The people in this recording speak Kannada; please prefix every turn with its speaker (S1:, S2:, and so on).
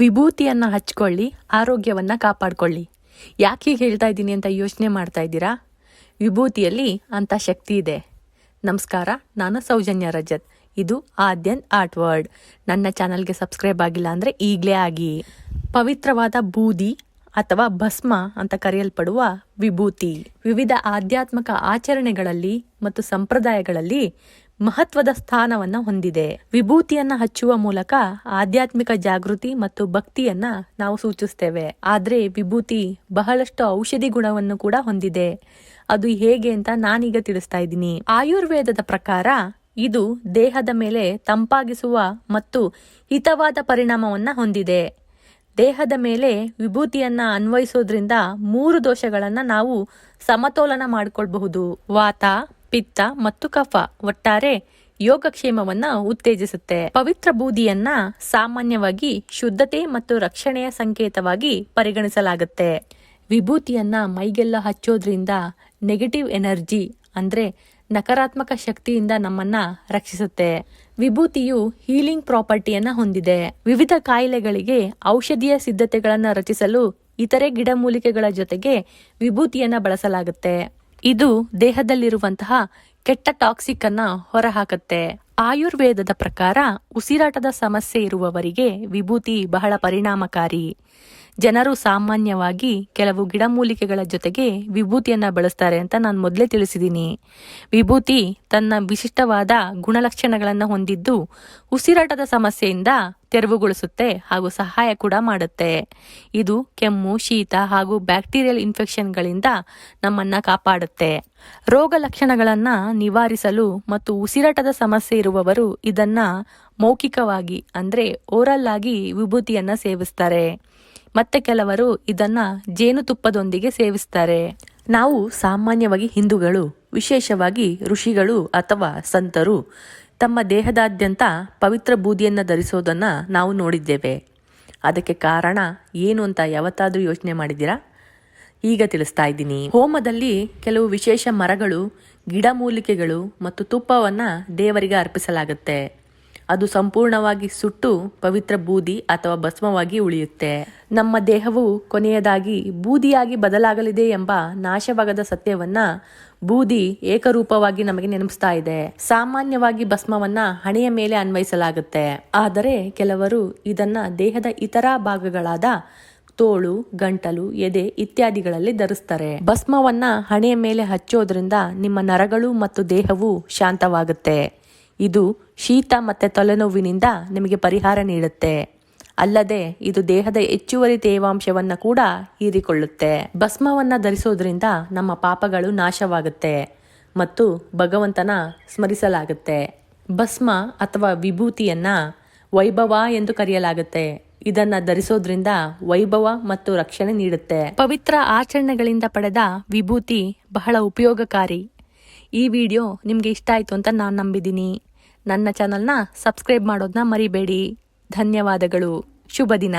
S1: ವಿಭೂತಿಯನ್ನ ಹಚ್ಕೊಳ್ಳಿ, ಆರೋಗ್ಯವನ್ನು ಕಾಪಾಡಿಕೊಳ್ಳಿ. ಯಾಕೆ ಹೀಗೆ ಹೇಳ್ತಾ ಇದ್ದೀನಿ ಅಂತ ಯೋಚನೆ ಮಾಡ್ತಾ ಇದ್ದೀರಾ? ವಿಭೂತಿಯಲ್ಲಿ ಅಂತ ಶಕ್ತಿ ಇದೆ. ನಮಸ್ಕಾರ, ನಾನು ಸೌಜನ್ಯ ರಜತ್. ಇದು ಆದ್ಯನ್ ಆರ್ಟ್ ವರ್ಡ್ ನನ್ನ ಚಾನಲ್ಗೆ ಸಬ್ಸ್ಕ್ರೈಬ್ ಆಗಿಲ್ಲ ಅಂದರೆ ಈಗಲೇ ಆಗಿ. ಪವಿತ್ರವಾದ ಬೂದಿ ಅಥವಾ ಭಸ್ಮ ಅಂತ ಕರೆಯಲ್ಪಡುವ ವಿಭೂತಿ. ವಿವಿಧ ಆಧ್ಯಾತ್ಮಿಕ ಆಚರಣೆಗಳಲ್ಲಿ ಮತ್ತು ಸಂಪ್ರದಾಯಗಳಲ್ಲಿ ಮಹತ್ವದ ಸ್ಥಾನವನ್ನ ಹೊಂದಿದೆ. ವಿಭೂತಿಯನ್ನ ಹಚ್ಚುವ ಮೂಲಕ ಆಧ್ಯಾತ್ಮಿಕ ಜಾಗೃತಿ ಮತ್ತು ಭಕ್ತಿಯನ್ನ ನಾವು ಸೂಚಿಸ್ತೇವೆ. ಆದ್ರೆ ವಿಭೂತಿ ಬಹಳಷ್ಟು ಔಷಧಿ ಗುಣವನ್ನು ಕೂಡ ಹೊಂದಿದೆ. ಅದು ಹೇಗೆ ಅಂತ ನಾನೀಗ ತಿಳಿಸ್ತಾ ಇದ್ದೀನಿ. ಆಯುರ್ವೇದದ ಪ್ರಕಾರ ಇದು ದೇಹದ ಮೇಲೆ ತಂಪಾಗಿಸುವ ಮತ್ತು ಹಿತವಾದ ಪರಿಣಾಮವನ್ನ ಹೊಂದಿದೆ. ದೇಹದ ಮೇಲೆ ವಿಭೂತಿಯನ್ನ ಅನ್ವಯಿಸೋದ್ರಿಂದ ಮೂರು ದೋಷಗಳನ್ನ ನಾವು ಸಮತೋಲನ ಮಾಡಿಕೊಳ್ಬಹುದು. ವಾತ ಪಿತ್ತ ಮತ್ತು ಕಫ ಒಟ್ಟಾರೆ ಯೋಗಕ್ಷೇಮವನ್ನ ಉತ್ತೇಜಿಸುತ್ತೆ. ಪವಿತ್ರ ಬೂದಿಯನ್ನ ಸಾಮಾನ್ಯವಾಗಿ ಶುದ್ಧತೆ ಮತ್ತು ರಕ್ಷಣೆಯ ಸಂಕೇತವಾಗಿ ಪರಿಗಣಿಸಲಾಗುತ್ತೆ. ವಿಭೂತಿಯನ್ನ ಮೈಗೆಲ್ಲ ಹಚ್ಚೋದ್ರಿಂದ ನೆಗೆಟಿವ್ ಎನರ್ಜಿ ಅಂದ್ರೆ ನಕಾರಾತ್ಮಕ ಶಕ್ತಿಯಿಂದ ನಮ್ಮನ್ನ ರಕ್ಷಿಸುತ್ತೆ. ವಿಭೂತಿಯು ಹೀಲಿಂಗ್ ಪ್ರಾಪರ್ಟಿಯನ್ನ ಹೊಂದಿದೆ. ವಿವಿಧ ಕಾಯಿಲೆಗಳಿಗೆ ಔಷಧೀಯ ಸಿದ್ಧತೆಗಳನ್ನ ರಚಿಸಲು ಇತರೆ ಗಿಡಮೂಲಿಕೆಗಳ ಜೊತೆಗೆ ವಿಭೂತಿಯನ್ನ ಬಳಸಲಾಗುತ್ತೆ. ಇದು ದೇಹದಲ್ಲಿರುವಂತಹ ಕೆಟ್ಟ ಟಾಕ್ಸಿಕ್ ಅನ್ನ ಹೊರಹಾಕುತ್ತೆ. ಆಯುರ್ವೇದದ ಪ್ರಕಾರ ಉಸಿರಾಟದ ಸಮಸ್ಯೆ ಇರುವವರಿಗೆ ವಿಭೂತಿ ಬಹಳ ಪರಿಣಾಮಕಾರಿ. ಜನರು ಸಾಮಾನ್ಯವಾಗಿ ಕೆಲವು ಗಿಡಮೂಲಿಕೆಗಳ ಜೊತೆಗೆ ವಿಭೂತಿಯನ್ನ ಬಳಸ್ತಾರೆ ಅಂತ ನಾನು ಮೊದಲೇ ತಿಳಿಸಿದ್ದೀನಿ ವಿಭೂತಿ ತನ್ನ ವಿಶಿಷ್ಟವಾದ ಗುಣಲಕ್ಷಣಗಳನ್ನು ಹೊಂದಿದ್ದು ಉಸಿರಾಟದ ಸಮಸ್ಯೆಯಿಂದ ತೆರವುಗೊಳಿಸುತ್ತೆ ಹಾಗೂ ಸಹಾಯ ಕೂಡ ಮಾಡುತ್ತೆ. ಇದು ಕೆಮ್ಮು, ಶೀತ ಹಾಗೂ ಬ್ಯಾಕ್ಟೀರಿಯಲ್ ಇನ್ಫೆಕ್ಷನ್ಗಳಿಂದ ನಮ್ಮನ್ನ ಕಾಪಾಡುತ್ತೆ. ರೋಗ ಲಕ್ಷಣಗಳನ್ನ ನಿವಾರಿಸಲು ಮತ್ತು ಉಸಿರಾಟದ ಸಮಸ್ಯೆ ಇರುವವರು ಇದನ್ನ ಮೌಖಿಕವಾಗಿ, ಅಂದ್ರೆ ಓರಲ್ ಆಗಿ ವಿಭೂತಿಯನ್ನ ಸೇವಿಸ್ತಾರೆ. ಮತ್ತೆ ಕೆಲವರು ಇದನ್ನ ಜೇನುತುಪ್ಪದೊಂದಿಗೆ ಸೇವಿಸ್ತಾರೆ. ನಾವು ಸಾಮಾನ್ಯವಾಗಿ ಹಿಂದೂಗಳು, ವಿಶೇಷವಾಗಿ ಋಷಿಗಳು ಅಥವಾ ಸಂತರು ತಮ್ಮ ದೇಹದಾದ್ಯಂತ ಪವಿತ್ರ ಬೂದಿಯನ್ನು ಧರಿಸೋದನ್ನು ನಾವು ನೋಡಿದ್ದೇವೆ. ಅದಕ್ಕೆ ಕಾರಣ ಏನು ಅಂತ ಯಾವತ್ತಾದರೂ ಯೋಚನೆ ಮಾಡಿದ್ದೀರಾ? ಈಗ ತಿಳಿಸ್ತಾ ಇದ್ದೀನಿ. ಹೋಮದಲ್ಲಿ ಕೆಲವು ವಿಶೇಷ ಮರಗಳು, ಗಿಡಮೂಲಿಕೆಗಳು ಮತ್ತು ತುಪ್ಪವನ್ನು ದೇವರಿಗೆ ಅರ್ಪಿಸಲಾಗುತ್ತೆ. ಅದು ಸಂಪೂರ್ಣವಾಗಿ ಸುಟ್ಟು ಪವಿತ್ರ ಬೂದಿ ಅಥವಾ ಭಸ್ಮವಾಗಿ ಉಳಿಯುತ್ತೆ. ನಮ್ಮ ದೇಹವು ಕೊನೆಯದಾಗಿ ಬೂದಿಯಾಗಿ ಬದಲಾಗಲಿದೆ ಎಂಬ ನಾಶವಾಗದ ಸತ್ಯವನ್ನ ಬೂದಿ ಏಕರೂಪವಾಗಿ ನಮಗೆ ನೆನಪಿಸ್ತಾ ಇದೆ. ಸಾಮಾನ್ಯವಾಗಿ ಭಸ್ಮವನ್ನ ಹಣೆಯ ಮೇಲೆ ಅನ್ವಯಿಸಲಾಗುತ್ತೆ. ಆದರೆ ಕೆಲವರು ಇದನ್ನ ದೇಹದ ಇತರ ಭಾಗಗಳಾದ ತೋಳು, ಗಂಟಲು, ಎದೆ ಇತ್ಯಾದಿಗಳಲ್ಲಿ ಧರಿಸ್ತಾರೆ. ಭಸ್ಮವನ್ನ ಹಣೆಯ ಮೇಲೆ ಹಚ್ಚೋದ್ರಿಂದ ನಿಮ್ಮ ನರಗಳು ಮತ್ತು ದೇಹವು ಶಾಂತವಾಗುತ್ತೆ. ಇದು ಶೀತ ಮತ್ತು ತಲೆನೋವಿನಿಂದ ನಿಮಗೆ ಪರಿಹಾರ ನೀಡುತ್ತೆ. ಅಲ್ಲದೆ ಇದು ದೇಹದ ಹೆಚ್ಚುವರಿ ತೇವಾಂಶವನ್ನು ಕೂಡ ಹೀರಿಕೊಳ್ಳುತ್ತೆ. ಭಸ್ಮವನ್ನು ಧರಿಸೋದ್ರಿಂದ ನಮ್ಮ ಪಾಪಗಳು ನಾಶವಾಗುತ್ತೆ ಮತ್ತು ಭಗವಂತನ ಸ್ಮರಿಸಲಾಗುತ್ತೆ. ಭಸ್ಮ ಅಥವಾ ವಿಭೂತಿಯನ್ನ ವೈಭವ ಎಂದು ಕರೆಯಲಾಗುತ್ತೆ. ಇದನ್ನ ಧರಿಸೋದ್ರಿಂದ ವೈಭವ ಮತ್ತು ರಕ್ಷಣೆ ನೀಡುತ್ತೆ. ಪವಿತ್ರ ಆಚರಣೆಗಳಿಂದ ಪಡೆದ ವಿಭೂತಿ ಬಹಳ ಉಪಯೋಗಕಾರಿ. ಈ ವಿಡಿಯೋ ನಿಮಗೆ ಇಷ್ಟ ಆಯ್ತು ಅಂತ ನಾನು ನಂಬಿದ್ದೀನಿ ನನ್ನ ಚಾನಲ್ನ ಸಬ್ಸ್ಕ್ರೈಬ್ ಮಾಡೋದನ್ನ ಮರಿಬೇಡಿ. ಧನ್ಯವಾದಗಳು. ಶುಭ ದಿನ.